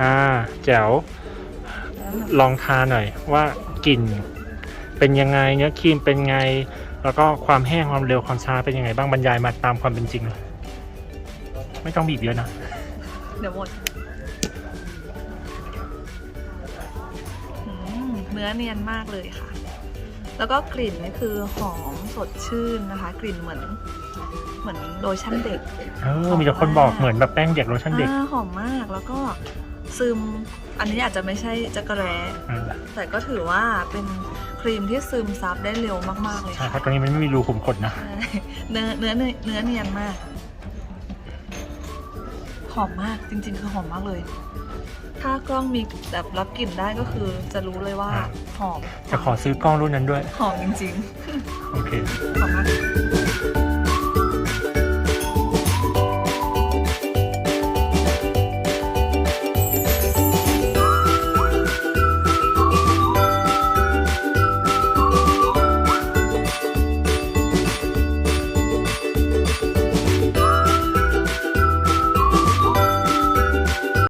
อ่าแจ๋วลองทาหน่อยว่ากลิ่นเป็นยังไงเนื้อครีมเป็นไง แล้วก็ความแห้งความเร็วความช้าเป็นยังไงบ้างบรรยายมาตามความเป็นจริงเลยไม่ต้องบีบเยอะนะ เดี๋ยวหมดอืมเนื้อเนียนมากเลยค่ะ แล้วก็กลิ่นนี่คือหอมสดชื่นนะคะ กลิ่นเหมือน เหมือนโลชั่นเด็กเออมีแต่คนบอกเหมือนแบบแป้งเด็กโลชั่นเด็กอ่าหอมมากแล้วก็ ซึม อันนี้อาจจะไม่ใช่จักระแร้อ่าแต่ก็ถือว่าเป็นครีมที่ซึมซับได้เร็วมาก ๆ เลยใช่ค่ะเพราะตรงนี้มันไม่มีรูขุมขนนะใช่เนื้อเนื้อเนื้อเนื้อเนียนมาก หอมมากจริง ๆ คือหอมมากเลย ถ้ากล้องมีแบบรับกลิ่นได้ก็คือจะรู้เลยว่าอ่าหอม จะขอซื้อกล้องรุ่นนั้นด้วย หอมจริงโอเคๆหอมมาก